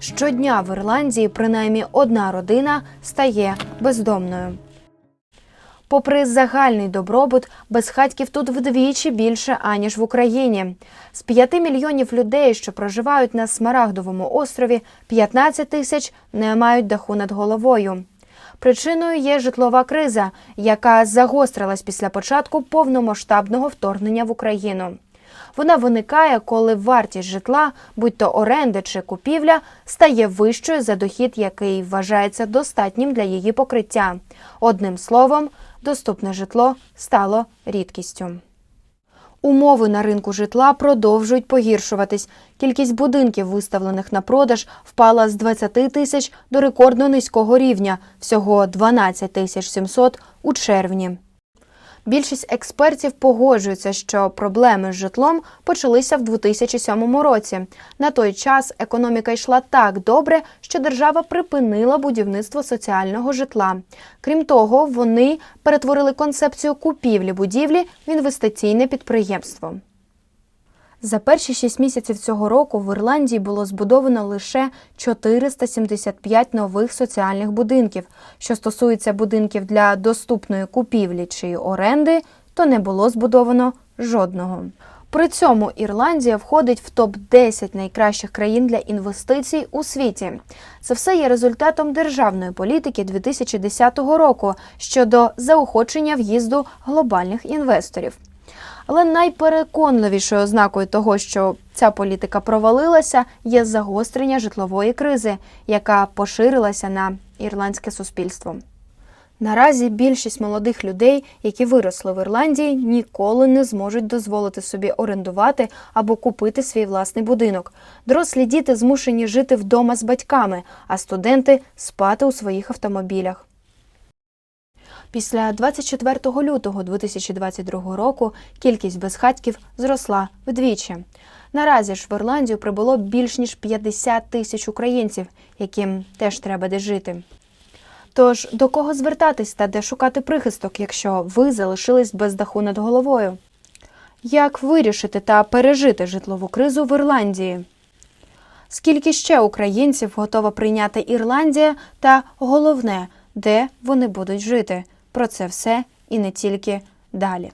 Щодня в Ірландії принаймні одна родина стає бездомною. Попри загальний добробут, безхатьків тут вдвічі більше аніж в Україні. З 5 мільйонів людей, що проживають на Смарагдовому острові, 15 тисяч не мають даху над головою. Причиною є житлова криза, яка загострилась після початку повномасштабного вторгнення в Україну. Вона виникає, коли вартість житла, будь то оренди чи купівля, стає вищою за дохід, який вважається достатнім для її покриття. Одним словом, доступне житло стало рідкістю. Умови на ринку житла продовжують погіршуватись. Кількість будинків, виставлених на продаж, впала з 20 тисяч до рекордно низького рівня всього 12 тисяч 700 у червні. Більшість експертів погоджуються, що проблеми з житлом почалися в 2007 році. На той час економіка йшла так добре, що держава припинила будівництво соціального житла. Крім того, вони перетворили концепцію купівлі будівлі в інвестиційне підприємство. За перші шість місяців цього року в Ірландії було збудовано лише 475 нових соціальних будинків. Що стосується будинків для доступної купівлі чи оренди, то не було збудовано жодного. При цьому Ірландія входить в топ 10 найкращих країн для інвестицій у світі. Це все є результатом державної політики 2010 року щодо заохочення в'їзду глобальних інвесторів. Але найпереконливішою ознакою того, що ця політика провалилася, є загострення житлової кризи, яка поширилася на ірландське суспільство. Наразі більшість молодих людей, які виросли в Ірландії, ніколи не зможуть дозволити собі орендувати або купити свій власний будинок. Дорослі діти змушені жити вдома з батьками, а студенти спати у своїх автомобілях. Після 24 лютого 2022 року кількість безхатьків зросла вдвічі. Наразі ж в Ірландію прибуло більш ніж 50 тисяч українців, яким теж треба де жити. Тож до кого звертатись та де шукати прихисток, якщо ви залишились без даху над головою? Як вирішити та пережити житлову кризу в Ірландії? Скільки ще українців готова прийняти Ірландія, та головне, де вони будуть жити? Про це все і не тільки далі.